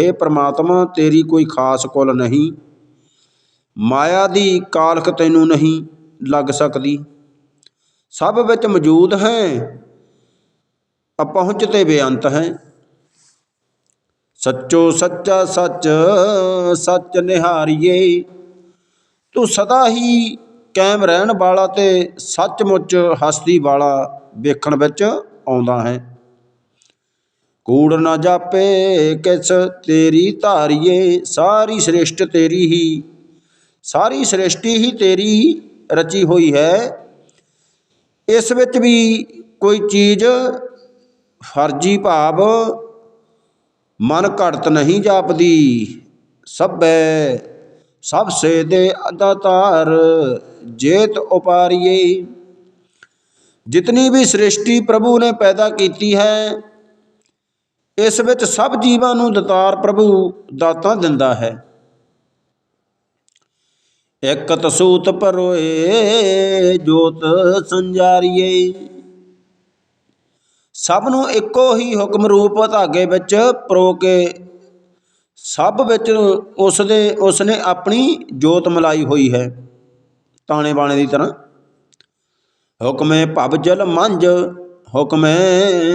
हे ਪ੍ਰਮਾਤਮਾ, ਤੇਰੀ ਕੋਈ ਖਾਸ ਕੁਲ ਨਹੀਂ। ਮਾਇਆ ਦੀ ਕਾਲਖ ਤੈਨੂੰ ਨਹੀਂ ਲੱਗ ਸਕਦੀ। ਸਭ ਵਿੱਚ ਮੌਜੂਦ ਹੈ, ਅਪਹੁੰਚ ਤੇ ਬੇਅੰਤ ਹੈ। ਸੱਚੋ ਸੱਚਾ ਸੱਚ ਸੱਚ ਨਿਹਾਰੀਏ। ਤੂੰ ਸਦਾ ਹੀ ਕਾਇਮ ਰਹਿਣ ਵਾਲਾ ਤੇ ਸੱਚਮੁੱਚ ਹਸਤੀ ਵਾਲਾ ਵੇਖਣ ਵਿੱਚ ਆਉਂਦਾ ਹੈ। ਕੂੜ ਨਾ ਜਾਪੇ ਕਿਸ ਤੇਰੀ ਧਾਰੀਏ, ਸਾਰੀ ਸ੍ਰਿਸ਼ਟ ਤੇਰੀ ਹੀ। ਸਾਰੀ ਸ੍ਰਿਸ਼ਟੀ ਹੀ ਤੇਰੀ ਰਚੀ ਹੋਈ ਹੈ। ਇਸ ਵਿੱਚ ਵੀ ਕੋਈ ਚੀਜ਼ ਫਰਜੀ ਭਾਵ ਮਨ ਘੜਤ ਨਹੀਂ ਜਾਪਦੀ। ਸਭੈ ਸਭ ਸੇ ਦੇ ਅਦਾਤਾਰ ਜੇਤ ਉਪਾਰੀਏ। ਜਿਤਨੀ ਵੀ ਸ੍ਰਿਸ਼ਟੀ ਪ੍ਰਭੂ ਨੇ ਪੈਦਾ ਕੀਤੀ ਹੈ ਇਸ ਵਿੱਚ ਸਭ ਜੀਵਾਂ ਨੂੰ ਦਤਾਰ ਪ੍ਰਭੂ ਦਾਤਾ ਦਿੰਦਾ ਹੈ। ਇਕ ਤਸੂਤ ਪਰੋਏ, ਜੋਤ ਸੰਜਾਰੀਏ। ਸਭ ਨੂੰ ਇੱਕੋ ਹੀ ਹੁਕਮ ਰੂਪ ਧਾਗੇ ਵਿੱਚ ਪਰੋ ਕੇ ਸਭ ਵਿੱਚ ਉਸ ਦੇ ਉਸ ਨੇ ਆਪਣੀ ਜੋਤ ਮਲਾਈ ਹੋਈ ਹੈ। ਤਾਣੇ ਬਾਣੇ ਦੀ ਤਰ੍ਹਾਂ, ਹੁਕਮੇ ਭਵ ਜਲ ਮੰਜ ਹੁਕਮੇ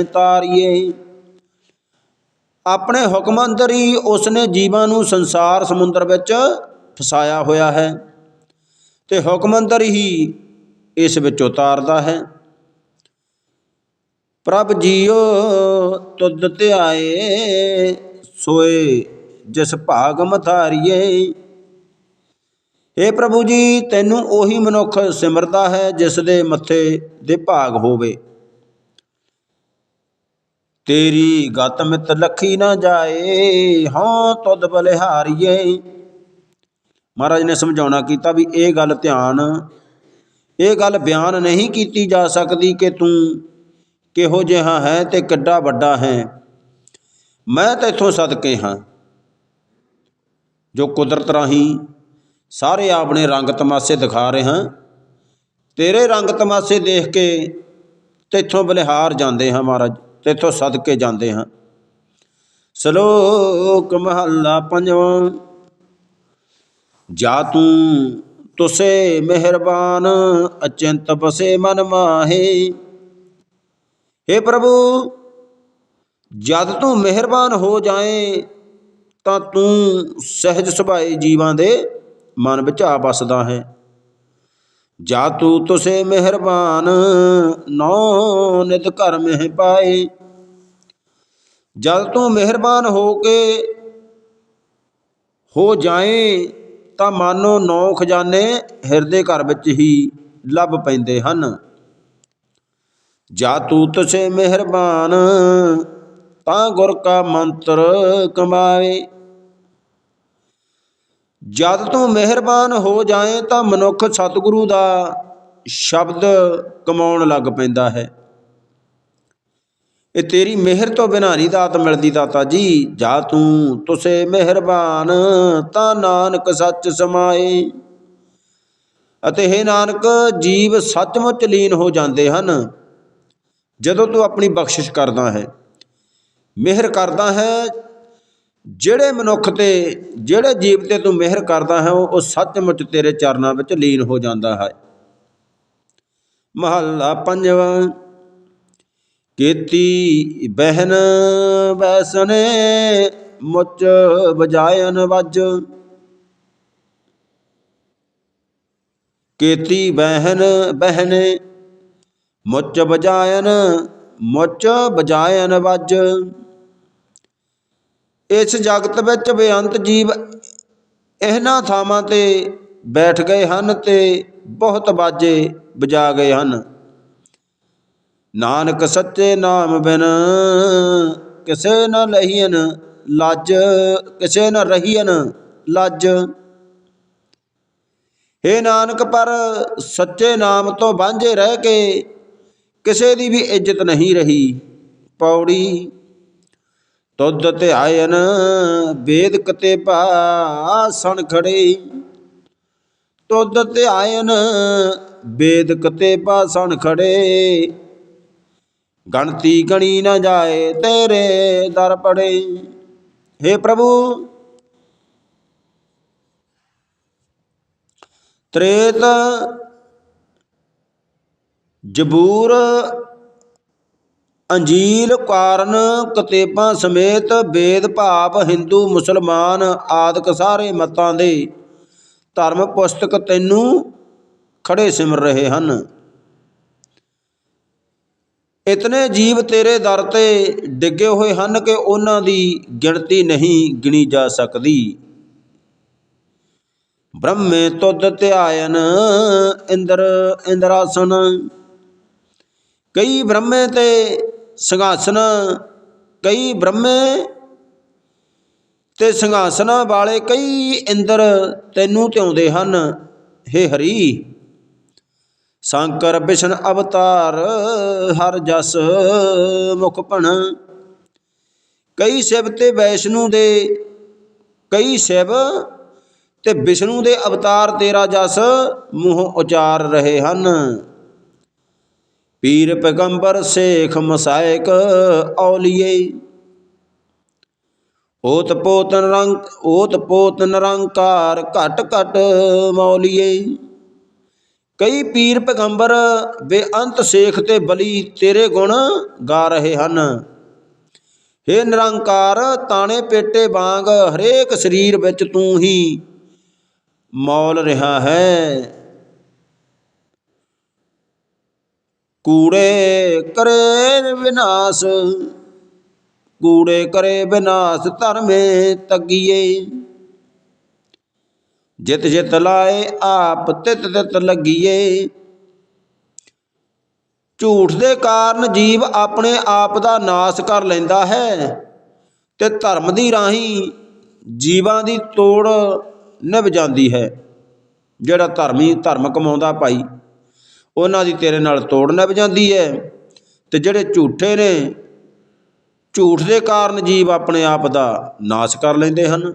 ਤਾਰੀਏ। ਆਪਣੇ ਹੁਕਮ ਅੰਦਰ ਹੀ ਉਸਨੇ ਜੀਵਾਂ ਨੂੰ ਸੰਸਾਰ ਸਮੁੰਦਰ ਵਿੱਚ ਫਸਾਇਆ ਹੋਇਆ ਹੈ ਤੇ ਹੁਕਮ ਅੰਦਰ ਹੀ ਇਸ ਵਿੱਚ ਉਤਾਰਦਾ ਹੈ। ਪ੍ਰਭ ਜੀਓ ਤੁਧ ਧਿਆਏ, ਸੋਏ ਜਿਸ ਭਾਗ ਮਥਾਰੀਏ ਏ ਪ੍ਰਭੂ ਜੀ, ਤੈਨੂੰ ਉਹੀ ਮਨੁੱਖ ਸਿਮਰਦਾ ਹੈ ਜਿਸ ਦੇ ਮੱਥੇ ਦੇ ਭਾਗ ਹੋਵੇ। ਤੇਰੀ ਗਤ ਮਿਤ ਲਖੀ ਨਾ ਜਾਏ, ਹਾਂ ਤੁਧ ਬਲਿਹਾਰੀਏ। ਮਹਾਰਾਜ ਨੇ ਸਮਝਾਉਣਾ ਕੀਤਾ ਵੀ ਇਹ ਗੱਲ ਧਿਆਨ, ਇਹ ਗੱਲ ਬਿਆਨ ਨਹੀਂ ਕੀਤੀ ਜਾ ਸਕਦੀ ਕਿ ਤੂੰ ਕਿਹੋ ਜਿਹਾ ਹੈ ਤੇ ਕਿੱਡਾ ਵੱਡਾ ਹੈ। ਮੈਂ ਤੇਥੋਂ ਸਦਕੇ ਹਾਂ, ਜੋ ਕੁਦਰਤ ਰਾਹੀਂ ਸਾਰੇ ਆਪਣੇ ਰੰਗ ਤਮਾਸ਼ੇ ਦਿਖਾ ਰਹੇ ਹਾਂ। ਤੇਰੇ ਰੰਗ ਤਮਾਸ਼ੇ ਦੇਖ ਕੇ ਤੇਥੋਂ ਬਲਿਹਾਰ ਜਾਂਦੇ ਹਾਂ ਮਹਾਰਾਜ। ਤੇਥੋਂ ਸਦਕੇ ਜਾਂਦੇ ਹਾਂ। ਸ਼ਲੋਕ ਮਹੱਲਾ ਪੰਜਵਾਂ, ਜਾ ਤੂੰ ਤੁਸੇ ਮਿਹਰਬਾਨ, ਅਚੰਤ ਬਸੇ ਮਨ ਮਾਹੇ। हे ਪ੍ਰਭੂ, ਜਦ ਤੂੰ ਮਿਹਰਬਾਨ ਹੋ ਜਾਏ, ਤਾਂ ਤੂੰ ਸਹਿਜ ਸੁਭਾਏ ਜੀਵਾਂ ਦੇ ਮਨ ਵਿੱਚ ਆ ਬਸਦਾ ਹੈ। ਜਾ ਤੂੰ ਤੁਸੇ ਮਿਹਰਬਾਨ, ਨੌ ਨਿਤ ਘਰ ਮਹਿ ਪਾਏ। ਜਦ ਤੂੰ ਮਿਹਰਬਾਨ ਹੋ ਕੇ ਹੋ ਜਾਏ, ਤਾਂ ਮਾਨੋ ਨੌ ਖਜ਼ਾਨੇ ਹਿਰਦੇ ਘਰ ਵਿੱਚ ਹੀ ਲੱਭ ਪੈਂਦੇ ਹਨ। ਜਾ ਤੂੰ ਤੁਸੇ ਮਿਹਰਬਾਨ, ਤਾਂ ਗੁਰ ਕਾ ਮੰਤਰ ਕਮਾਏ ਜਦ ਤੂੰ ਮਿਹਰਬਾਨ ਹੋ ਜਾਏ ਤਾਂ ਮਨੁੱਖ ਸਤਿਗੁਰੂ ਦਾ ਸ਼ਬਦ ਕਮਾਉਣ ਲੱਗ ਪੈਂਦਾ ਹੈ। ਇਹ ਤੇਰੀ ਮਿਹਰ ਤੋਂ ਬਿਨਾਂ ਨਹੀਂ ਦਾਤ ਮਿਲਦੀ ਦਾਤਾ ਜੀ। ਜਾ ਤੂੰ ਤੁਸੇ ਮਿਹਰਬਾਨ ਤਾਂ ਨਾਨਕ ਸੱਚ ਸਮਾਏ। ਅਤੇ ਹੈ ਨਾਨਕ, ਜੀਵ ਸੱਚਮੁੱਚ ਲੀਨ ਹੋ ਜਾਂਦੇ ਹਨ। ਜਦੋਂ ਤੂੰ ਆਪਣੀ ਬਖਸ਼ਿਸ਼ ਕਰਦਾ ਹੈ, ਮਿਹਰ ਕਰਦਾ ਹੈ ਜਿਹੜੇ ਮਨੁੱਖ ਤੇ, ਜਿਹੜੇ ਜੀਵ ਤੇ ਤੂੰ ਮਿਹਰ ਕਰਦਾ ਹੈ, ਉਹ ਸੱਚਮੁੱਚ ਤੇਰੇ ਚਰਨਾਂ ਵਿੱਚ ਲੀਨ ਹੋ ਜਾਂਦਾ ਹੈ। ਮਹੱਲਾ ਪੰਜਵਾਂ, ਕੀਤੀ ਬਹਿਨ ਬੈਸਨੇ ਮੁੱਚ ਬਜਾਇਨ ਵੱਜ। ਕੀਤੀ ਬਹਿਨ ਬਹਿਨੇ, ਮੁੱਚ ਬਜਾਇਨ ਮੁੱਚ ਬਜਾਇਨ ਵੱਜ। ਇਸ ਜਗਤ ਵਿੱਚ ਬੇਅੰਤ ਜੀਵ ਇਹਨਾਂ ਥਾਵਾਂ ਤੇ ਬੈਠ ਗਏ ਹਨ ਤੇ ਬਹੁਤ ਬਾਜੇ ਵਜਾ ਗਏ ਹਨ। ਨਾਨਕ ਸੱਚੇ ਨਾਮ ਬਿਨ ਕਿਸੇ ਨ ਲਹੀਨ ਲੱਜ, ਕਿਸੇ ਨ ਰਹੀਨ ਲੱਜ। ਏ ਨਾਨਕ, ਪਰ ਸੱਚੇ ਨਾਮ ਤੋਂ ਵਾਂਝੇ ਰਹਿ ਕੇ ਕਿਸੇ ਦੀ ਵੀ ਇੱਜ਼ਤ ਨਹੀਂ ਰਹੀ। ਪੌੜੀ ਤੁਧ ਧਿਆਇਨ ਵੇਦ ਕਤੇ ਭਾਸਣ ਖੜੇ ਤੁਧ ਧਿਆਇਨ ਵੇਦ ਕਤੇ ਭਾਸਣ ਖੜੇ ਗਣਤੀ ਗਣੀ ਨਾ ਜਾਏ ਤੇਰੇ ਦਰ ਪੜੇ हे ਪ੍ਰਭੂ, ਤ੍ਰੇਤ ਜਬੂਰ ਅੰਜੀਲ, ਕਾਰਨ, ਕਤੇਬਾਂ ਸਮੇਤ ਬੇਦਭਾਵ ਹਿੰਦੂ, ਮੁਸਲਮਾਨ ਆਦਿਕ ਸਾਰੇ ਮਤਾਂ ਦੇ ਧਰਮ ਪੁਸਤਕ ਤੈਨੂੰ ਖੜੇ ਸਿਮਰ ਰਹੇ ਹਨ। ਇਤਨੇ ਜੀਵ ਤੇਰੇ ਦਰ ਤੇ ਡਿੱਗੇ ਹੋਏ ਹਨ ਕਿ ਉਹਨਾਂ ਦੀ ਗਿਣਤੀ ਨਹੀਂ ਗਿਣੀ ਜਾ ਸਕਦੀ। ਬ੍ਰਹਮੇ ਤੁਧ ਧਿਆਇਨ, ਇੰਦਰ, ਇੰਦਰਾਸਨ। ਕਈ ਬ੍ਰਹਮੇ ਤੇ ਸਿੰਘਾਸਨ ਕਈ ਬ੍ਰਹਮੇ ਤੇ ਸਿੰਘਾਸਨਾਂ ਵਾਲੇ ਕਈ ਇੰਦਰ ਤੈਨੂੰ ਧਿਆਉਂਦੇ ਹਨ। ਹੇ ਹਰੀ, ਸ਼ੰਕਰ ਵਿਸ਼ਨ ਅਵਤਾਰ, ਹਰ ਜਸ, ਮੁਖ ਭਣ। ਕਈ ਸ਼ਿਵ ਤੇ ਵੈਸ਼ਨੂ ਦੇ, ਕਈ ਸ਼ਿਵ ਤੇ ਵਿਸ਼ਨੂੰ ਦੇ ਅਵਤਾਰ ਤੇਰਾ ਜਸ, ਮੂੰਹ ਉਚਾਰ ਰਹੇ ਹਨ। ਪੀਰ ਪੈਗੰਬਰ ਸੇਖ ਮਸਾਇਕ ਔਲੀਏ। ਓਤ ਪੋਤ ਨਿਰੰਕ ਓਤ ਪੋਤ ਨਿਰੰਕਾਰ ਘਟ ਘਟ ਮੌਲੀਏ। ਕਈ ਪੀਰ ਪੈਗੰਬਰ ਬੇਅੰਤ ਸੇਖ ਤੇ ਬਲੀ ਤੇਰੇ ਗੁਣ ਗਾ ਰਹੇ ਹਨ। ਹੇ ਨਿਰੰਕਾਰ, ਤਾਣੇ ਪੇਟੇ ਵਾਂਗ ਹਰੇਕ ਸਰੀਰ ਵਿੱਚ ਤੂੰ ਹੀ ਮੌਲ ਰਿਹਾ ਹੈ। ਕੂੜੇ ਕਰੇ ਵਿਨਾਸ਼, ਕੂੜੇ ਕਰੇ ਵਿਨਾਸ਼ ਧਰਮੇ ਤੱਗੀਏ। ਜਿਤ ਜਿਤ ਲਾਏ ਆਪ, ਤਿਤ ਤਿਤ ਲੱਗੀਏ। ਝੂਠ ਦੇ ਕਾਰਨ ਜੀਵ ਆਪਣੇ ਆਪ ਦਾ ਨਾਸ਼ ਕਰ ਲੈਂਦਾ ਹੈ ਤੇ ਧਰਮ ਦੀ ਰਾਹੀਂ ਜੀਵਾਂ ਦੀ ਤੋੜ ਨਿਭ ਜਾਂਦੀ ਹੈ, ਜਿਹੜਾ ਧਰਮੀ ਧਰਮ ਕਮਾਉਂਦਾ ਭਾਈ। ਉਹਨਾਂ ਦੀ ਤੇਰੇ ਨਾਲ ਤੋੜ ਨਿਭ ਜਾਂਦੀ ਹੈ ਤੇ ਜਿਹੜੇ ਝੂਠੇ ਨੇ, ਝੂਠ ਦੇ ਕਾਰਨ ਜੀਵ ਆਪਣੇ ਆਪ ਦਾ ਨਾਸ਼ ਕਰ ਲੈਂਦੇ ਹਨ।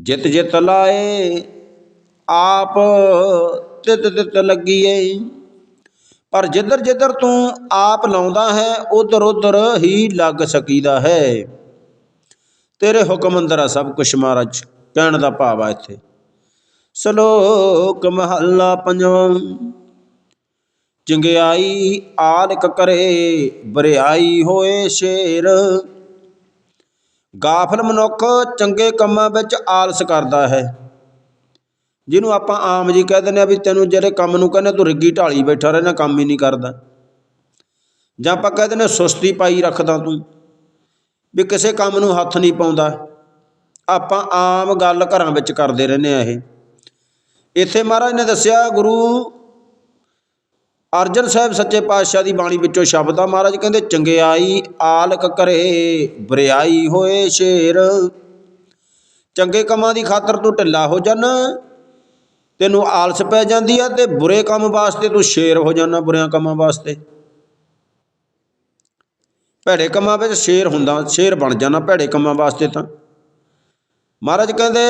ਜਿਤ ਜਿਤ ਲਾਏ, ਆਪ ਤਿਤ ਤਿਤ ਲੱਗੀਏ। ਪਰ ਜਿੱਧਰ ਜਿੱਧਰ ਤੂੰ ਆਪ ਲਾਉਂਦਾ ਹੈ, ਉਧਰ ਉਧਰ ਹੀ ਲੱਗ ਸਕੀਦਾ ਹੈ। ਤੇਰੇ ਹੁਕਮ ਅੰਦਰ ਆ ਸਭ ਕੁਛ, ਮਹਾਰਾਜ, ਕਹਿਣ ਦਾ ਭਾਵ ਆ ਇੱਥੇ। ਸ਼ਲੋਕ ਮਹੱਲਾ ਪੰਜਵਾਂ। ਚੰਗਿਆਈ ਆਲਕ ਕਰੇ, ਬਰਿਆਈ ਹੋਏ ਸ਼ੇਰ। ਗਾਫਲ ਮਨੁੱਖ ਚੰਗੇ ਕੰਮਾਂ ਵਿੱਚ ਆਲਸ ਕਰਦਾ ਹੈ। ਜਿਹਨੂੰ ਆਪਾਂ ਆਮ ਜੀ ਕਹਿ ਦਿੰਦੇ ਆ ਵੀ ਤੈਨੂੰ ਜਿਹੜੇ ਕੰਮ ਨੂੰ ਕਹਿੰਦੇ ਤੂੰ ਰਿੱਗੀ ਢਾਲੀ ਬੈਠਾ ਰਹਿਣਾ, ਕੰਮ ਹੀ ਨਹੀਂ ਕਰਦਾ। ਜਾਂ ਆਪਾਂ ਕਹਿ ਦਿੰਦੇ ਸੁਸਤੀ ਪਾਈ ਰੱਖਦਾ ਤੂੰ, ਵੀ ਕਿਸੇ ਕੰਮ ਨੂੰ ਹੱਥ ਨਹੀਂ ਪਾਉਂਦਾ। ਆਪਾਂ ਆਮ ਗੱਲ ਘਰਾਂ ਵਿੱਚ ਕਰਦੇ ਰਹਿੰਦੇ ਆ ਇਹ। ਇੱਥੇ ਮਹਾਰਾਜ ਨੇ ਦੱਸਿਆ, ਗੁਰੂ ਅਰਜਨ ਸਾਹਿਬ ਸੱਚੇ ਪਾਤਸ਼ਾਹ ਦੀ ਬਾਣੀ ਵਿੱਚੋਂ ਸ਼ਬਦ ਆ ਮਹਾਰਾਜ ਕਹਿੰਦੇ, ਚੰਗਿਆਈ ਆਲਕ ਕਰੇ, ਬਰਿਆਈ ਹੋਏ ਸ਼ੇਰ। ਚੰਗੇ ਕੰਮਾਂ ਦੀ ਖਾਤਰ ਤੂੰ ਢਿੱਲਾ ਹੋ ਜਾਣਾ ਤੈਨੂੰ ਆਲਸ ਪੈ ਜਾਂਦੀ ਆ ਤੇ ਬੁਰੇ ਕੰਮ ਵਾਸਤੇ ਤੂੰ ਸ਼ੇਰ ਹੋ ਜਾਣਾ ਬੁਰਿਆਂ ਕੰਮਾਂ ਵਾਸਤੇ। ਭੈੜੇ ਕੰਮਾਂ ਵਿੱਚ ਸ਼ੇਰ ਹੁੰਦਾ, ਸ਼ੇਰ ਬਣ ਜਾਣਾ ਭੈੜੇ ਕੰਮਾਂ ਵਾਸਤੇ ਤਾਂ। ਮਹਾਰਾਜ ਕਹਿੰਦੇ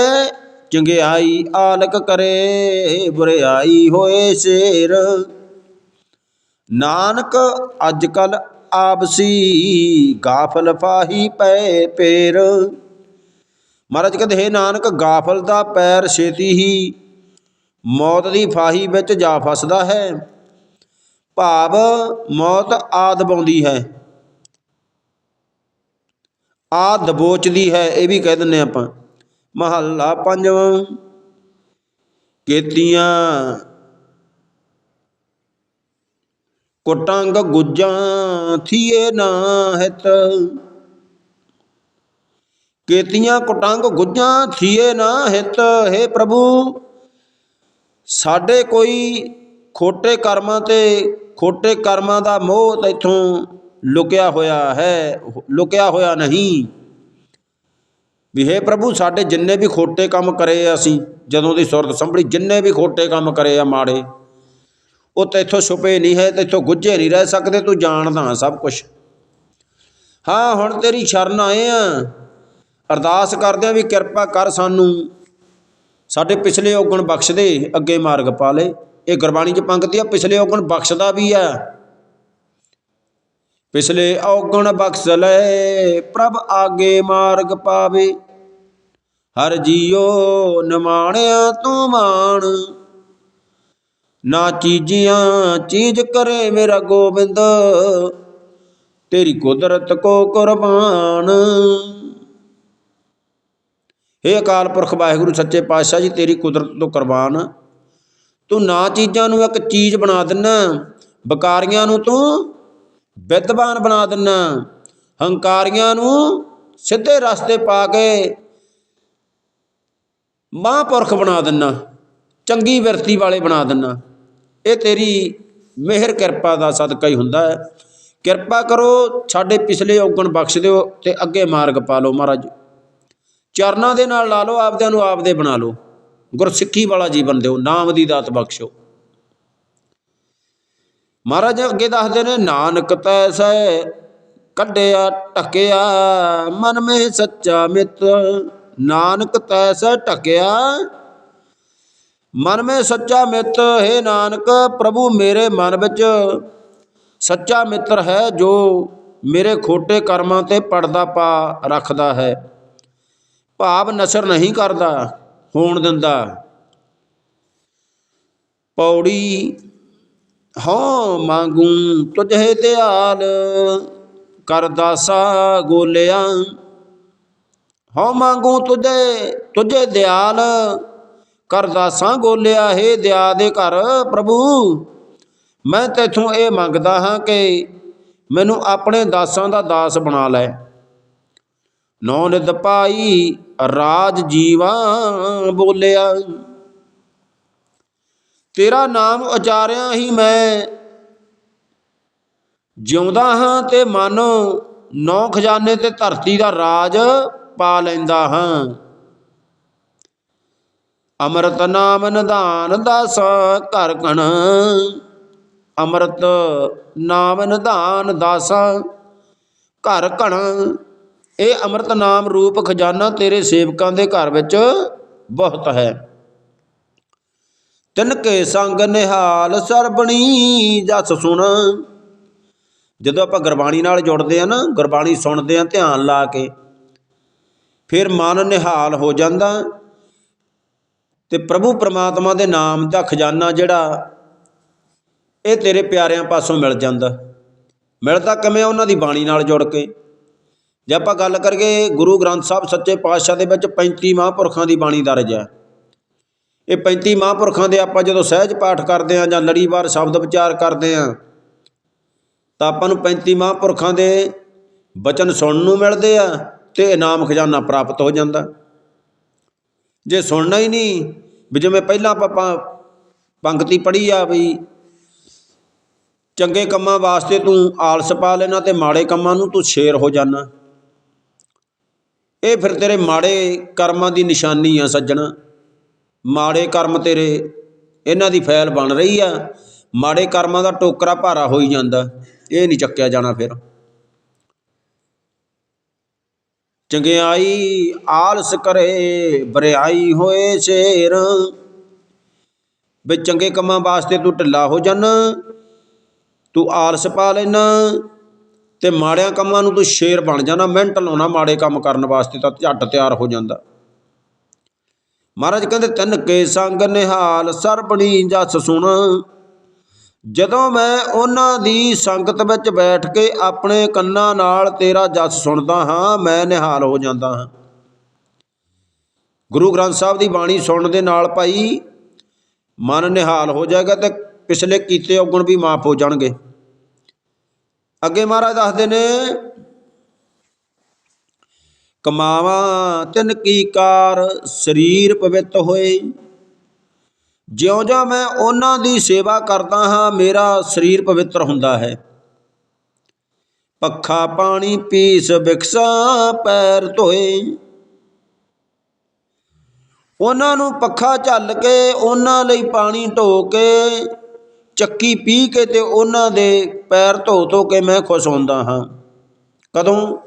ਚੰਗਿਆਈ ਆਲਕ ਕਰੇ, ਬੁਰਿਆਈ ਹੋਏ ਸ਼ੇਰ। ਨਾਨਕ ਅੱਜ ਕਲ ਆਪਸੀ ਗਾਫਲ ਫਾਹੀ ਪੈ ਪੇਰ। ਮਹਾਰਾਜ ਕਹਿੰਦੇ, ਹੈ ਨਾਨਕ, ਗਾਫਲ ਦਾ ਪੈਰ ਛੇਤੀ ਹੀ ਮੌਤ ਦੀ ਫਾਹੀ ਵਿੱਚ ਜਾ ਫਸਦਾ ਹੈ। ਭਾਵ ਮੌਤ ਆ ਦਬਾਉਂਦੀ ਹੈ। ਆ ਦਬੋਚਦੀ ਹੈ, ਇਹ ਵੀ ਕਹਿ ਦਿੰਨੇ ਆਪਾਂ। ਮਹੱਲਾ ਪੰਜਵਾਂ। ਕੇਤੀਆਂ। ਕੁਟੰਗ ਗੁੱਜਾਂ ਥੀਏ ਨਾ ਹਿਤ। ਕੇਤੀਆਂ ਕੁਟੰਗ ਗੁੱਜਾਂ ਥੀਏ ਨਾ ਹਿਤ, ਹੈ ਪ੍ਰਭੂ। ਸਾਡੇ ਕੋਈ ਖੋਟੇ ਕਰਮਾਂ ਤੇ, ਖੋਟੇ ਕਰਮਾਂ ਦਾ ਮੋਹ ਤੈਥੋਂ ਲੁਕਿਆ ਹੋਇਆ ਹੈ, ਲੁਕਿਆ ਹੋਇਆ ਨਹੀਂ। ਵੀ ਹੈ ਪ੍ਰਭੂ, ਸਾਡੇ ਜਿੰਨੇ ਵੀ ਖੋਟੇ ਕੰਮ ਕਰੇ ਆ ਅਸੀਂ, ਜਦੋਂ ਦੀ ਸੁਰਤ ਸੰਭਲੀ, ਜਿੰਨੇ ਵੀ ਖੋਟੇ ਕੰਮ ਕਰੇ ਆ ਮਾੜੇ, ਉਹ ਤੈਥੋਂ ਛੁਪੇ ਨਹੀਂ ਹੈ ਤੈਥੋਂ ਗੁੱਝੇ ਨਹੀਂ ਰਹਿ ਸਕਦੇ, ਤੂੰ ਜਾਣਦਾ ਸਭ ਕੁਝ ਹਾਂ, ਹੁਣ ਤੇਰੀ ਸ਼ਰਨ ਆਏ ਆ। ਅਰਦਾਸ ਕਰਦੇ ਆ ਵੀ ਕਿਰਪਾ ਕਰ ਸਾਨੂੰ। ਸਾਡੇ ਪਿਛਲੇ ਔਗਣ ਬਖਸ਼ ਦੇ ਅੱਗੇ ਮਾਰਗ ਪਾ ਲੈ ਇਹ ਗੁਰਬਾਣੀ 'ਚ ਪੰਕਤੀ ਆ, ਪਿਛਲੇ ਔਗਣ ਬਖਸ਼ਦਾ ਵੀ ਆ। ਪਿਛਲੇ ਔਗਣ ਬਖਸ਼ ਲੈ, ਪ੍ਰਭ ਆਗੇ ਮਾਰਗ ਪਾਵੇ। ਹਰ ਜੀਉ ਨਿਮਾਣਿਆ ਤੂੰ ਮਾਣ। ਨਾ ਚੀਜੀਆਂ ਚੀਜ ਕਰੇ ਮੇਰਾ ਗੋਬਿੰਦ, ਤੇਰੀ ਕੁਦਰਤ ਕੋ ਕੁਰਬਾਨ। हे ਅਕਾਲ ਪੁਰਖ ਵਾਹਿਗੁਰੂ, ਸੱਚੇ ਪਾਤਸ਼ਾਹ ਜੀ, ਤੇਰੀ ਕੁਦਰਤ ਤੋਂ ਕੁਰਬਾਨ। ਤੂੰ ਨਾ ਚੀਜ਼ਾਂ ਨੂੰ ਇੱਕ ਚੀਜ਼ ਬਣਾ ਦਿੰਨਾ, ਬਕਾਰੀਆਂ ਨੂੰ ਤੂੰ ਵਿਦਵਾਨ ਬਣਾ ਦਿੰਨਾ, ਹੰਕਾਰੀਆਂ ਨੂੰ ਸਿੱਧੇ ਰਸਤੇ ਪਾ ਕੇ ਮਹਾਂਪੁਰਖ ਬਣਾ ਦਿੰਨਾ, ਚੰਗੀ ਵਿਰਤੀ ਵਾਲੇ ਬਣਾ ਦਿੰਨਾ। ਇਹ ਤੇਰੀ ਮਿਹਰ ਕਿਰਪਾ ਦਾ ਸਦਕਾ ਹੀ ਹੁੰਦਾ ਹੈ। ਕਿਰਪਾ ਕਰੋ ਸਾਡੇ ਪਿਛਲੇ ਔਗਣ ਬਖਸ਼ ਦਿਓ ਤੇ ਅੱਗੇ ਮਾਰਗ ਪਾ ਲਓ ਮਹਾਰਾਜ। ਚਰਨਾਂ ਦੇ ਨਾਲ ਲਾ ਲਓ, ਆਪਦਿਆਂ ਨੂੰ ਆਪਦੇ ਬਣਾ ਲਓ। ਗੁਰਸਿੱਖੀ ਵਾਲਾ ਜੀਵਨ ਦਿਓ, ਨਾਮ ਦੀ ਦਾਤ ਬਖਸ਼ੋ। ਮਹਾਰਾਜ ਅੱਗੇ ਦੱਸਦੇ ਨੇ, ਨਾਨਕ ਤੈਸੈ ਕੱਢਿਆ ਟਕਿਆ ਮਨ ਮੇ ਸੱਚਾ ਮਿੱਤ। ਨਾਨਕ ਤੈਸੈ ਢਕਿਆ। ਮਨ ਮੇ ਸੱਚਾ ਮਿੱਤ, ਹੈ ਨਾਨਕ, ਪ੍ਰਭੂ ਮੇਰੇ ਮਨ ਵਿੱਚ ਸੱਚਾ ਮਿੱਤਰ ਹੈ ਜੋ ਮੇਰੇ ਖੋਟੇ ਕਰਮਾਂ ਤੇ ਪਰਦਾ ਪਾ ਰੱਖਦਾ ਹੈ। ਭਾਵ ਨਸਰ ਨਹੀਂ ਕਰਦਾ, ਹੋਣ ਦਿੰਦਾ। ਪੌੜੀ ਹਉ ਮੰਗੂ ਤੁਝੇ ਦਿਆਲ ਕਰ ਦਾਸਾ ਹਉ ਮੰਗੂ ਤੁਝੇ ਤੁਝੇ ਦਿਆਲ। ਕਰ ਦਾਸਾਂ ਗੋਲਿਆ, ਹੈ ਦਿਆ ਦੇ ਘਰ ਪ੍ਰਭੂ। ਮੈਂ ਤੈਥੋਂ ਇਹ ਮੰਗਦਾ ਹਾਂ ਕਿ ਮੈਨੂੰ ਆਪਣੇ ਦਾਸਾਂ ਦਾ ਦਾਸ ਬਣਾ ਲੈ। ਨੌ ਨਿਦ ਪਾਈ, ਰਾਜ ਜੀਵਾ ਬੋਲਿਆ। ਤੇਰਾ ਨਾਮ ਉਚਾਰਿਆ ਹੀ ਮੈਂ। ਜਿਉਂਦਾ ਹਾਂ ਤੇ ਮਨ ਨੌ ਖਜ਼ਾਨੇ ਤੇ ਧਰਤੀ ਦਾ ਰਾਜ ਪਾ ਲੈਂਦਾ ਹਾਂ। ਅੰਮ੍ਰਿਤ ਨਾਮ ਨਿਧਾਨ ਦਾਸ ਘਰ ਕਣ ਅੰਮ੍ਰਿਤ ਨਾਮ ਨਿਧਾਨ ਦਾਸਾ ਘਰ ਘਣ। ਇਹ ਅੰਮ੍ਰਿਤ ਨਾਮ ਰੂਪ ਖਜ਼ਾਨਾ ਤੇਰੇ ਸੇਵਕਾਂ ਦੇ ਘਰ ਵਿੱਚ ਬਹੁਤ ਹੈ। ਤਿੰਨ ਕੇ ਸੰਗ ਨਿਹਾਲ ਸਰਬਣੀ ਜਸ ਸੁਣ। ਜਦੋਂ ਆਪਾਂ ਗੁਰਬਾਣੀ ਨਾਲ ਜੁੜਦੇ ਆ ਨਾ, ਗੁਰਬਾਣੀ ਸੁਣਦੇ ਆ ਧਿਆਨ ਲਾ ਕੇ ਫਿਰ ਮਨ ਨਿਹਾਲ ਹੋ ਜਾਂਦਾ ਤੇ ਪ੍ਰਭੂ ਪ੍ਰਮਾਤਮਾ ਦੇ ਨਾਮ ਦਾ ਖਜ਼ਾਨਾ ਜਿਹੜਾ, ਇਹ ਤੇਰੇ ਪਿਆਰਿਆਂ ਪਾਸੋਂ ਮਿਲ ਜਾਂਦਾ। ਮਿਲਦਾ ਕਿਵੇਂ ਉਹਨਾਂ ਦੀ ਬਾਣੀ ਨਾਲ ਜੁੜ ਕੇ? ਜੇ ਆਪਾਂ ਗੱਲ ਕਰੀਏ, ਗੁਰੂ ਗ੍ਰੰਥ ਸਾਹਿਬ ਸੱਚੇ ਪਾਤਸ਼ਾਹ ਦੇ ਵਿੱਚ 35 ਮਹਾਂਪੁਰਖਾਂ ਦੀ ਬਾਣੀ ਦਰਜ ਹੈ। ਇਹ 35 ਮਹਾਂਪੁਰਖਾਂ ਦੇ ਆਪਾਂ ਜਦੋਂ ਸਹਿਜ ਪਾਠ ਕਰਦੇ ਆਂ ਜਾਂ ਲੜੀਵਾਰ ਸ਼ਬਦ ਵਿਚਾਰ ਕਰਦੇ ਆਂ ਤਾਂ ਆਪਾਂ ਨੂੰ 35 ਮਹਾਂਪੁਰਖਾਂ ਦੇ ਬਚਨ ਸੁਣਨ ਨੂੰ ਮਿਲਦੇ ਆ ਤੇ ਇਨਾਮ ਖਜ਼ਾਨਾ ਪ੍ਰਾਪਤ ਹੋ ਜਾਂਦਾ। ਜੇ ਸੁਣਨਾ ਹੀ ਨਹੀਂ ਵੀ ਜਿਵੇਂ ਪਹਿਲਾਂ ਆਪਾਂ ਪੰਕਤੀ ਪੜ੍ਹੀ ਆ ਵੀ ਚੰਗੇ ਕੰਮਾਂ ਵਾਸਤੇ ਤੂੰ ਆਲਸ ਪਾ ਲੈਣਾ ਤੇ ਮਾੜੇ ਕੰਮਾਂ ਨੂੰ ਤੂੰ ਸ਼ੇਰ ਹੋ ਜਾਣਾ। ਇਹ ਫਿਰ ਤੇਰੇ ਮਾੜੇ ਕਰਮਾਂ ਦੀ ਨਿਸ਼ਾਨੀ ਆ ਸੱਜਣਾ। ਮਾੜੇ ਕਰਮ ਤੇਰੇ ਇਹਨਾਂ ਦੀ ਫੈਲ ਬਣ ਰਹੀ ਆ। ਮਾੜੇ ਕਰਮਾਂ ਦਾ ਟੋਕਰਾ ਭਾਰਾ ਹੋਈ ਜਾਂਦਾ। ਇਹ ਨਹੀਂ ਚੱਕਿਆ ਜਾਣਾ ਫਿਰ। ਚੰਗਿਆਈ ਆਲਸ ਕਰੇ, ਬਰਿਆਈ ਹੋਏ ਸ਼ੇਰ। ਵੀ ਚੰਗੇ ਕੰਮਾਂ ਵਾਸਤੇ ਤੂੰ ਢਿੱਲਾ ਹੋ ਜਾਣਾ ਤੂੰ ਆਲਸ ਪਾ ਲੈਣਾ ਤੇ ਮਾੜਿਆਂ ਕੰਮਾਂ ਨੂੰ ਤੂੰ ਸ਼ੇਰ ਬਣ ਜਾਣਾ ਮਿੰਟ ਲਾਉਣਾ ਮਾੜੇ ਕੰਮ ਕਰਨ ਵਾਸਤੇ ਤਾਂ ਝੱਟ ਤਿਆਰ ਹੋ ਜਾਂਦਾ। ਮਹਾਰਾਜ ਕਹਿੰਦੇ, ਤਨ ਕੇ ਸੰਗ ਨਿਹਾਲ, ਸਰਬਣੀ ਜਸ ਸੁਣ। ਜਦੋਂ ਮੈਂ ਉਹਨਾਂ ਦੀ ਸੰਗਤ ਵਿੱਚ ਬੈਠ ਕੇ ਆਪਣੇ ਕੰਨਾਂ ਨਾਲ ਤੇਰਾ ਜਸ ਸੁਣਦਾ ਹਾਂ, ਮੈਂ ਨਿਹਾਲ ਹੋ ਜਾਂਦਾ ਹਾਂ। ਗੁਰੂ ਗ੍ਰੰਥ ਸਾਹਿਬ ਦੀ ਬਾਣੀ ਸੁਣਨ ਦੇ ਨਾਲ ਭਾਈ ਮਨ ਨਿਹਾਲ ਹੋ ਜਾਏਗਾ ਤੇ ਪਿਛਲੇ ਕੀਤੇ ਔਗਣ ਵੀ ਮਾਫ ਹੋ ਜਾਣਗੇ। ਅੱਗੇ ਮਹਾਰਾਜ ਦੱਸਦੇ ਨੇ, ਕਮਾਵਾਂ ਤਿਨ ਕੀ ਕਾਰ, ਸਰੀਰ ਪਵਿੱਤ ਹੋਏ। ਜਿਉਂ-ਜਿਉਂ ਮੈਂ ਉਹਨਾਂ ਦੀ ਸੇਵਾ ਕਰਦਾ ਹਾਂ, ਮੇਰਾ ਸਰੀਰ ਪਵਿੱਤਰ ਹੁੰਦਾ ਹੈ। ਪੱਖਾ ਪਾਣੀ ਪੀਸ ਬਿਕਸਾ ਪੈਰ ਧੋਏ। ਉਹਨਾਂ ਨੂੰ ਪੱਖਾ ਝੱਲ ਕੇ, ਉਹਨਾਂ ਲਈ ਪਾਣੀ ਢੋ ਕੇ, ਚੱਕੀ ਪੀ ਕੇ ਤੇ ਉਹਨਾਂ ਦੇ ਪੈਰ ਧੋ ਧੋ ਕੇ ਮੈਂ ਖੁਸ਼ ਹੁੰਦਾ ਹਾਂ। ਕਦੋਂ?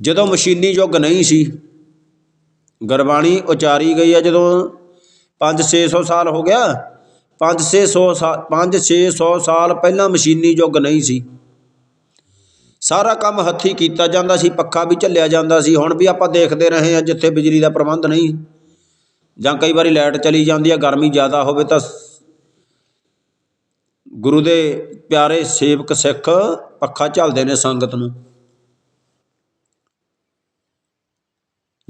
ਜਦੋਂ ਮਸ਼ੀਨੀ ਯੁੱਗ ਨਹੀਂ ਸੀ। ਗੁਰਬਾਣੀ ਉਚਾਰੀ ਗਈ ਹੈ, ਜਦੋਂ 5-600 ਸਾਲ ਹੋ ਗਿਆ। 5-600 ਸਾਲ 5-600 ਸਾਲ ਪਹਿਲਾਂ ਮਸ਼ੀਨੀ ਯੁੱਗ ਨਹੀਂ ਸੀ। ਸਾਰਾ ਕੰਮ ਹੱਥੀ ਕੀਤਾ ਜਾਂਦਾ ਸੀ, ਪੱਖਾ ਵੀ ਝੱਲਿਆ ਜਾਂਦਾ ਸੀ। ਹੁਣ ਵੀ ਆਪਾਂ ਦੇਖਦੇ ਰਹੇ ਹਾਂ ਜਿੱਥੇ ਬਿਜਲੀ ਦਾ ਪ੍ਰਬੰਧ ਨਹੀਂ। ਜਾਂ ਕਈ ਵਾਰੀ ਲਾਈਟ ਚਲੀ ਜਾਂਦੀ ਹੈ, ਗਰਮੀ ਜ਼ਿਆਦਾ ਹੋਵੇ ਤਾਂ ਗੁਰੂ ਦੇ ਪਿਆਰੇ ਸੇਵਕ ਸਿੱਖ ਪੱਖਾ ਝੱਲਦੇ ਨੇ ਸੰਗਤ ਨੂੰ।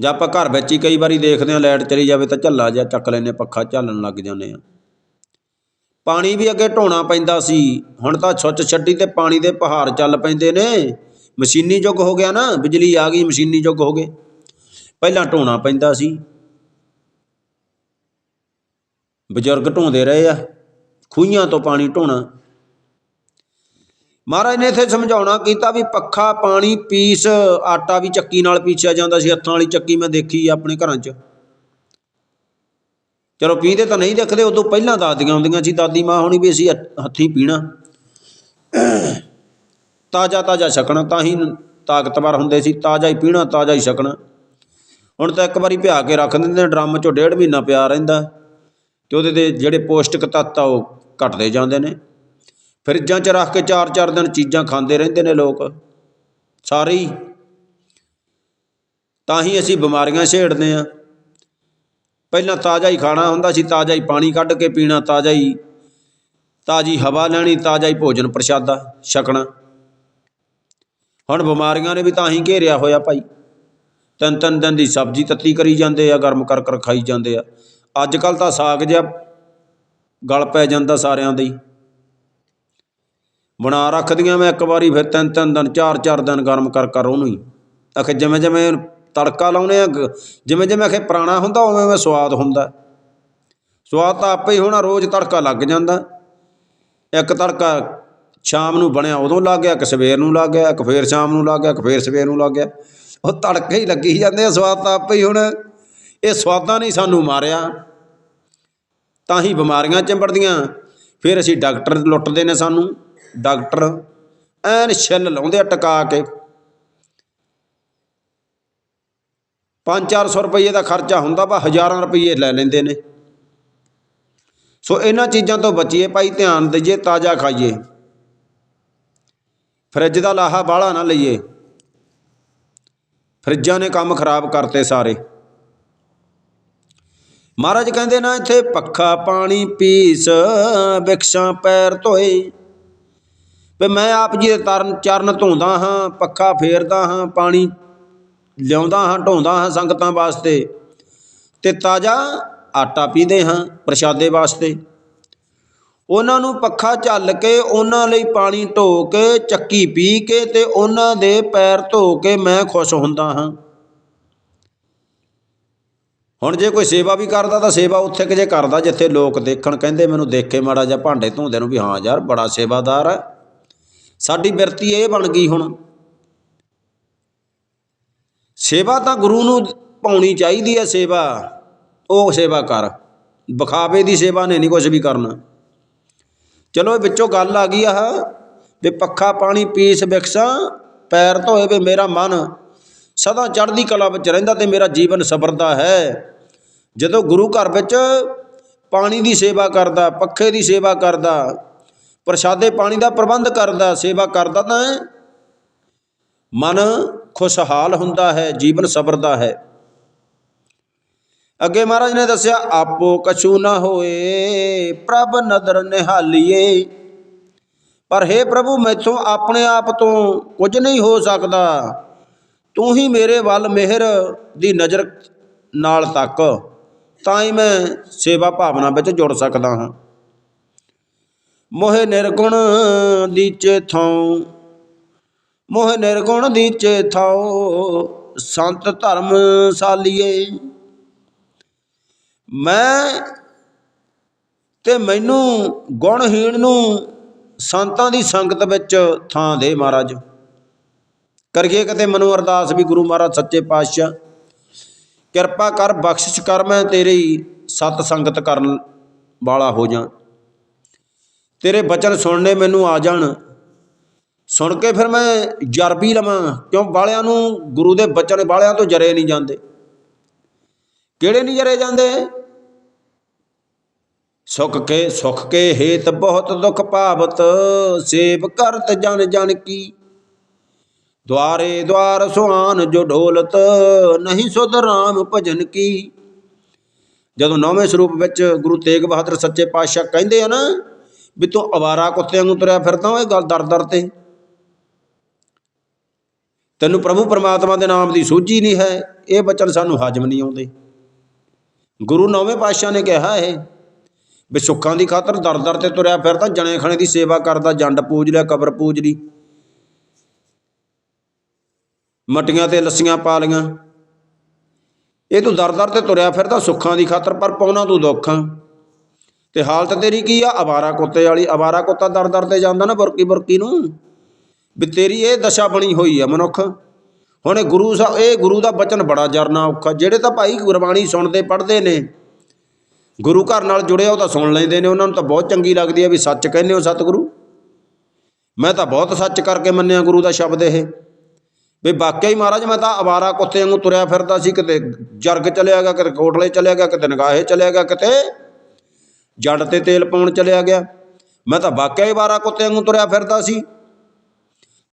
ਜਾਂ ਆਪਾਂ ਘਰ ਵਿੱਚ ਹੀ ਕਈ ਵਾਰੀ ਦੇਖਦੇ ਹਾਂ ਲਾਈਟ ਚਲੀ ਜਾਵੇ ਤਾਂ ਝੱਲਾ ਜਿਹਾ ਚੱਕ ਲੈਨੇ ਪੱਖਾ ਝੱਲਣ ਲੱਗ ਜਾਂਦੇ ਆ ਪਾਣੀ ਵੀ ਅੱਗੇ ਢੋਣਾ ਪੈਂਦਾ ਸੀ, ਹੁਣ ਤਾਂ ਸੁੱਚ ਛੱਡੀ ਤੇ ਪਾਣੀ ਦੇ ਪਹਾੜ ਚੱਲ ਪੈਂਦੇ ਨੇ। ਮਸ਼ੀਨੀ ਯੁੱਗ ਹੋ ਗਿਆ ਨਾ, ਬਿਜਲੀ ਆ ਗਈ, ਮਸ਼ੀਨੀ ਯੁੱਗ ਹੋ ਗਏ। ਪਹਿਲਾਂ ਢੋਣਾ ਪੈਂਦਾ ਸੀ। ਬਜ਼ੁਰਗ ਢੋਂਦੇ ਰਹੇ ਆ, ਖੂਹੀਆਂ ਤੋਂ ਪਾਣੀ ਢੋਣਾ। ਮਹਾਰਾਜ ਨੇ ਇੱਥੇ ਸਮਝਾਉਣਾ ਕੀਤਾ ਵੀ ਪੱਖਾ, ਪਾਣੀ, ਪੀਸ, ਆਟਾ ਵੀ ਚੱਕੀ ਨਾਲ ਪੀਸਿਆ ਜਾਂਦਾ ਸੀ, ਹੱਥਾਂ ਵਾਲੀ ਚੱਕੀ ਮੈਂ ਦੇਖੀ ਆਪਣੇ ਘਰਾਂ 'ਚ। ਚਲੋ ਪੀਂਦੇ ਤਾਂ ਨਹੀਂ ਦੇਖਦੇ, ਉਦੋਂ ਪਹਿਲਾਂ ਦਾਦੀਆਂ ਹੁੰਦੀਆਂ ਸੀ, ਦਾਦੀ ਮਾਂ ਹੋਣੀ ਵੀ ਅਸੀਂ ਹੱਥ- ਹੱਥੀਂ ਪੀਣਾ। ਤਾਜ਼ਾ ਤਾਜ਼ਾ ਛਕਣਾ, ਤਾਂ ਹੀ ਤਾਕਤਵਰ ਹੁੰਦੇ ਸੀ, ਤਾਜ਼ਾ ਹੀ ਪੀਣਾ, ਤਾਜ਼ਾ ਹੀ ਛਕਣਾ। ਹੁਣ ਤਾਂ ਇੱਕ ਵਾਰੀ ਭਿਆ ਕੇ ਰੱਖ ਦਿੰਦੇ ਨੇ, ਡਰਮ 'ਚੋਂ ਡੇਢ ਮਹੀਨਾ ਪਿਆ ਰਹਿੰਦਾ। ਤੇ ਉਹਦੇ ਦੇ ਜਿਹੜੇ ਪੌਸ਼ਟਿਕ ਤੱਤ ਆ, ਉਹ ਘਟਦੇ ਜਾਂਦੇ ਨੇ। ਫਰਿੱਜਾਂ 'ਚ ਰੱਖ ਕੇ ਚਾਰ ਚਾਰ ਦਿਨ ਚੀਜ਼ਾਂ ਖਾਂਦੇ ਰਹਿੰਦੇ ਨੇ ਲੋਕ, ਸਾਰੇ ਹੀ। ਤਾਂ ਹੀ ਅਸੀਂ ਬਿਮਾਰੀਆਂ ਛੇੜਦੇ ਆ ਪਹਿਲਾਂ ਤਾਜ਼ਾ ਹੀ ਖਾਣਾ ਹੁੰਦਾ ਸੀ, ਤਾਜ਼ਾ ਹੀ ਪਾਣੀ ਕੱਢ ਕੇ ਪੀਣਾ, ਤਾਜ਼ਾ ਹੀ, ਤਾਜ਼ੀ ਹਵਾ ਲੈਣੀ, ਤਾਜ਼ਾ ਹੀ ਭੋਜਨ ਪ੍ਰਸ਼ਾਦਾ, ਛਕਣਾ। ਹੁਣ ਬਿਮਾਰੀਆਂ ਨੇ ਵੀ ਤਾਂ ਹੀ ਘੇਰਿਆ ਹੋਇਆ ਭਾਈ। ਤਿੰਨ ਤਿੰਨ ਦਿਨ ਦੀ ਸਬਜ਼ੀ ਤੱਤੀ ਕਰੀ ਜਾਂਦੇ ਆ, ਗਰਮ ਕਰ ਕਰ ਖਾਈ ਜਾਂਦੇ ਆ। ਅੱਜ ਕੱਲ ਤਾਂ ਸਾਗ ਜਿਹਾ ਗਲ ਪੈ ਜਾਂਦਾ ਸਾਰਿਆਂ ਦੇ ਹੀ। ਬਣਾ ਰੱਖਦੀਆਂ ਮੈਂ ਇੱਕ ਵਾਰੀ ਫਿਰ ਤਿੰਨ ਤਿੰਨ ਦਿਨ, ਚਾਰ ਚਾਰ ਦਿਨ ਗਰਮ ਕਰ ਕਰ ਉਹਨੂੰ ਹੀ। ਆਖੇ ਜਿਵੇਂ ਜਿਵੇਂ ਤੜਕਾ ਲਾਉਂਦੇ ਹਾਂ ਗ- ਜਿਵੇਂ ਜਿਵੇਂ ਆਖੇ ਪੁਰਾਣਾ ਹੁੰਦਾ, ਉਵੇਂ ਉਵੇਂ ਸਵਾਦ ਹੁੰਦਾ। ਸਵਾਦ ਤਾਂ ਆਪੇ ਹੀ ਹੋਣਾ, ਰੋਜ਼ ਤੜਕਾ ਲੱਗ ਜਾਂਦਾ। ਇੱਕ ਤੜਕਾ ਸ਼ਾਮ ਨੂੰ ਬਣਿਆ, ਉਦੋਂ ਲੱਗ ਗਿਆ, ਇੱਕ ਸਵੇਰ ਨੂੰ ਲੱਗ ਗਿਆ, ਇੱਕ ਫੇਰ ਸ਼ਾਮ ਨੂੰ ਲੱਗ ਗਿਆ, ਇੱਕ ਫੇਰ ਸਵੇਰ ਨੂੰ ਲੱਗ ਗਿਆ। ਉਹ ਤੜਕੇ ਹੀ ਲੱਗੀ ਜਾਂਦੇ ਆ, ਸਵਾਦ ਤਾਂ ਆਪੇ ਹੀ ਹੁਣ। ਇਹ ਸਵਾਦਾਂ ਨੇ ਸਾਨੂੰ ਮਾਰਿਆ। ਤਾਂ ਹੀ ਬਿਮਾਰੀਆਂ ਚਿੰਬੜਦੀਆਂ। ਫਿਰ ਅਸੀਂ ਡਾਕਟਰ ਲੁੱਟਦੇ ਨੇ ਸਾਨੂੰ। ਡਾਕਟਰ ਐਨ ਛਿੱਲ ਲਾਉਂਦੇ ਆ ਟਿਕਾ ਕੇ। 5-400 ਰੁਪਏ ਦਾ ਖਰਚਾ ਹੁੰਦਾ ਵਾ, ਹਜ਼ਾਰਾਂ ਰੁਪਏ ਲੈ ਲੈਂਦੇ ਨੇ। ਸੋ ਇਹਨਾਂ ਚੀਜ਼ਾਂ ਤੋਂ ਬਚੀਏ ਭਾਈ, ਧਿਆਨ ਦਈਏ, ਤਾਜ਼ਾ ਖਾਈਏ। ਫਰਿੱਜ ਦਾ ਲਾਹਾ ਬਾਹਲਾ ਨਾ ਲਈਏ। ਫਰਿੱਜਾਂ ਨੇ ਕੰਮ ਖਰਾਬ ਕਰਤੇ ਸਾਰੇ। ਮਹਾਰਾਜ ਕਹਿੰਦੇ ਨਾ, ਇੱਥੇ ਪੱਖਾ ਪਾਣੀ ਪੀਸ, ਬਿਕਸ਼ਾਂ ਪੈਰ ਧੋਏ। ਵੀ ਮੈਂ ਆਪ ਜੀ ਦੇ ਤਰਨ ਚਰਨ ਧੋਂਦਾ ਹਾਂ, ਪੱਖਾ ਫੇਰਦਾ ਹਾਂ, ਪਾਣੀ ਲਿਆਉਂਦਾ ਹਾਂ, ਢੋਂਦਾ ਹਾਂ ਸੰਗਤਾਂ ਵਾਸਤੇ ਤੇ ਤਾਜ਼ਾ ਆਟਾ ਪੀਦੇ ਹਾਂ ਪ੍ਰਸ਼ਾਦੇ ਵਾਸਤੇ। ਉਹਨਾਂ ਨੂੰ ਪੱਖਾ ਝੱਲ ਕੇ, ਉਹਨਾਂ ਲਈ ਪਾਣੀ ਢੋ ਕੇ, ਚੱਕੀ ਪੀ ਕੇ ਤੇ ਉਹਨਾਂ ਦੇ ਪੈਰ ਧੋ ਕੇ ਮੈਂ ਖੁਸ਼ ਹੁੰਦਾ ਹਾਂ। ਹੁਣ ਜੇ ਕੋਈ ਸੇਵਾ ਵੀ ਕਰਦਾ ਤਾਂ ਸੇਵਾ ਉੱਥੇ ਕਿ ਜੇ ਕਰਦਾ, ਜਿੱਥੇ ਲੋਕ ਦੇਖਣ ਕਹਿੰਦੇ ਮੈਨੂੰ ਦੇਖੇ ਮਾੜਾ ਜਿਹਾ ਭਾਂਡੇ ਧੋਂਦੇ ਨੂੰ ਵੀ ਹਾਂ ਯਾਰ ਬੜਾ ਸੇਵਾਦਾਰ ਹੈ। ਸਾਡੀ ਬਿਰਤੀ ਇਹ ਬਣ ਗਈ ਹੁਣ। ਸੇਵਾ ਤਾਂ ਗੁਰੂ ਨੂੰ ਪਾਉਣੀ ਚਾਹੀਦੀ ਹੈ ਸੇਵਾ। ਉਹ ਸੇਵਾ ਕਰ। ਬਖਾਵੇ ਦੀ ਸੇਵਾ ਨੇ ਨਹੀਂ ਕੁਝ ਵੀ ਕਰਨਾ। ਚਲੋ ਵਿੱਚੋਂ ਗੱਲ ਆ ਗਈ ਆ ਵੀ ਪੱਖਾ ਪਾਣੀ ਪੀਸ ਬਿਕਸਾਂ ਪੈਰ ਧੋਏ ਵੀ ਮੇਰਾ ਮਨ। ਸਦਾ ਚੜ੍ਹਦੀ ਕਲਾ ਵਿੱਚ ਰਹਿੰਦਾ ਤੇ ਮੇਰਾ ਜੀਵਨ ਸਬਰਦਾ ਹੈ। ਜਦੋਂ ਗੁਰੂ ਘਰ ਵਿੱਚ ਪਾਣੀ ਦੀ ਸੇਵਾ ਕਰਦਾ, ਪੱਖੇ ਦੀ ਸੇਵਾ ਕਰਦਾ ਪ੍ਰਸ਼ਾਦੇ ਪਾਣੀ ਦਾ ਪ੍ਰਬੰਧ ਕਰਦਾ, ਸੇਵਾ ਕਰਦਾ ਤਾਂ ਮਨ ਖੁਸ਼ਹਾਲ ਹੁੰਦਾ ਹੈ, ਜੀਵਨ ਸਬਰਦਾ ਹੈ। ਅੱਗੇ ਮਹਾਰਾਜ ਨੇ ਦੱਸਿਆ, ਆਪੋ ਕਛੂ ਨਾ ਹੋਏ, ਪ੍ਰਭ ਨਦਰ ਨਿਹਾਲੀਏ। ਪਰ हे ਪ੍ਰਭੂ, ਮੈਥੋਂ ਆਪਣੇ ਆਪ ਤੋਂ ਕੁਝ ਨਹੀਂ ਹੋ ਸਕਦਾ। ਤੂੰ ਹੀ ਮੇਰੇ ਵੱਲ ਮਿਹਰ ਦੀ ਨਜ਼ਰ ਨਾਲ ਤੱਕ, ਤਾਂ ਹੀ ਮੈਂ ਸੇਵਾ ਭਾਵਨਾ ਵਿੱਚ ਜੁੜ ਸਕਦਾ ਹਾਂ। ਮੋਹਿ ਨਿਰਗੁਣ ਦੀਚੇ ਥਾਉ। ਮੋਹ ਨਿਰਗੁਣ ਦੀਚੇ ਥਾਉ, ਸੰਤ ਧਰਮ ਸਾਲੀਏ। ਮੈਂ ਤੇ ਮੈਨੂੰ ਗੁਣਹੀਣ ਨੂੰ ਸੰਤਾਂ ਦੀ ਸੰਗਤ ਵਿੱਚ ਥਾਂ ਦੇ ਮਹਾਰਾਜ। ਕਰੀਏ ਕਿਤੇ ਮਨੋ ਅਰਦਾਸ ਵੀ ਗੁਰੂ ਮਹਾਰਾਜ ਸੱਚੇ ਪਾਤਸ਼ਾਹ। ਕਿਰਪਾ ਕਰ ਬਖਸ਼ਿਸ਼ ਕਰ ਮੈਂ ਤੇਰੀ ਸਤ ਸੰਗਤ ਕਰਨ ਵਾਲਾ ਹੋ ਜਾ ਤੇਰੇ ਬਚਨ ਸੁਣਨੇ ਮੈਨੂੰ ਆ ਜਾਣ। ਸੁਣ ਕੇ ਫਿਰ ਮੈਂ ਜਰਬੀ ਲਵਾਂ, ਕਿਉਂ ਬਾਲਿਆਂ ਨੂੰ ਗੁਰੂ ਦੇ ਬਚਨ ਬਾਲਿਆਂ ਤੋਂ ਜਰੇ ਨਹੀਂ ਜਾਂਦੇ। ਕਿਹੜੇ ਨਹੀਂ ਜਰੇ ਜਾਂਦੇ? ਸੁਖ ਕੇ ਸੁਖ ਕੇ ਹੇਤ ਬਹੁਤ ਦੁਖ ਭਾਵਤ, ਸੇਵ ਕਰਤ ਜਨ ਜਨ ਕੀ। ਦੁਆਰੇ ਦੁਆਰ ਸੁਹਾਨ ਜੋ ਢੋਲਤ ਨਹੀਂ ਸੁਧ ਰਾਮ ਭਜਨ ਕੀ। ਜਦੋਂ ਨੌਵੇਂ ਸਰੂਪ ਵਿੱਚ ਗੁਰੂ ਤੇਗ ਬਹਾਦਰ ਸੱਚੇ ਪਾਤਸ਼ਾਹ ਕਹਿੰਦੇ ਆ ਨਾ ਵੀ ਤੂੰ ਅਵਾਰਾ ਕੁੱਤਿਆਂ ਨੂੰ ਤੁਰਿਆ ਫਿਰਦਾ ਓਏ, ਗੱਲ ਦਰ ਦਰ ਤੇ। ਤੈਨੂੰ ਪ੍ਰਭੂ ਪਰਮਾਤਮਾ ਦੇ ਨਾਮ ਦੀ ਸੂਝੀ ਨਹੀਂ ਹੈ, ਇਹ ਬਚਨ ਸਾਨੂੰ ਹਾਜ਼ਮ ਨਹੀਂ ਆਉਂਦੇ। ਗੁਰੂ ਨੌਵੇਂ ਪਾਤਸ਼ਾਹ ਨੇ ਕਿਹਾ ਇਹ, ਵੀ ਸੁੱਖਾਂ ਦੀ ਖਾਤਰ ਦਰ ਦਰ ਤੇ ਤੁਰਿਆ ਫਿਰਦਾ, ਜਣੇ ਖਣੇ ਦੀ ਸੇਵਾ ਕਰਦਾ, ਜੰਡ ਪੂਜ ਲਿਆ, ਕਬਰ ਪੂਜ ਲਈ। ਮਟੀਆਂ ਤੇ ਲੱਸੀਆਂ ਪਾ ਲੀਆਂ ਇਹ ਤੂੰ ਦਰ ਦਰ ਤੇ ਤੁਰਿਆ ਫਿਰਦਾ, ਸੁੱਖਾਂ ਦੀ ਖਾਤਰ, ਪਰ ਪਾਉਣਾ ਤੂੰ ਦੁੱਖਾਂ ਤੇ ਹਾਲਤ ਤੇਰੀ ਕੀ ਆ? ਅਵਾਰਾ ਕੁੱਤੇ ਵਾਲੀ, ਅਵਾਰਾ ਕੁੱਤਾ ਦਰ ਦਰ ਤੇ ਜਾਂਦਾ ਨਾ ਬੁਰਕੀ ਬੁਰਕੀ ਨੂੰ। ਵੀ ਤੇਰੀ ਇਹ ਦਸ਼ਾ ਬਣੀ ਹੋਈ ਆ ਮਨੁੱਖ। ਹੁਣ ਇਹ ਗੁਰੂ ਸਾਹਿਬ ਇਹ ਗੁਰੂ ਦਾ ਬਚਨ ਬੜਾ ਜਰਨਾ ਔਖਾ। ਜਿਹੜੇ ਤਾਂ ਭਾਈ ਗੁਰਬਾਣੀ ਸੁਣਦੇ, ਪੜ੍ਹਦੇ ਨੇ, ਗੁਰੂ ਘਰ ਨਾਲ ਜੁੜਿਆ ਉਹ ਤਾਂ ਸੁਣ ਲੈਂਦੇ ਨੇ। ਉਹਨਾਂ ਨੂੰ ਤਾਂ ਬਹੁਤ ਚੰਗੀ ਲੱਗਦੀ ਹੈ ਵੀ ਸੱਚ ਕਹਿੰਦੇ ਹੋ ਸਤਿਗੁਰੂ। ਮੈਂ ਤਾਂ ਬਹੁਤ ਸੱਚ ਕਰਕੇ ਮੰਨਿਆ ਗੁਰੂ ਦਾ ਸ਼ਬਦ ਇਹ। ਵੀ ਵਾਕਿਆ ਹੀ ਮਹਾਰਾਜ, ਮੈਂ ਤਾਂ ਅਵਾਰਾ ਕੁੱਤੇ ਵਾਂਗੂ ਤੁਰਿਆ ਫਿਰਦਾ ਸੀ। ਕਿਤੇ ਜਰਗ ਚਲਿਆ ਗਿਆ, ਕਿਤੇ ਕੋਟਲੇ ਚਲਿਆ ਗਿਆ, ਕਿਤੇ ਨਗਾਹੇ ਚਲਿਆ ਗਿਆ, ਕਿਤੇ ਜੜ ਤੇ ਤੇਲ ਪਾਉਣ ਚਲਿਆ ਗਿਆ। ਮੈਂ ਤਾਂ ਵਾਕਿਆ ਹੀ ਅਵਾਰਾ ਕੁੱਤੇ ਵਾਂਗੂ ਤੁਰਿਆ ਫਿਰਦਾ ਸੀ।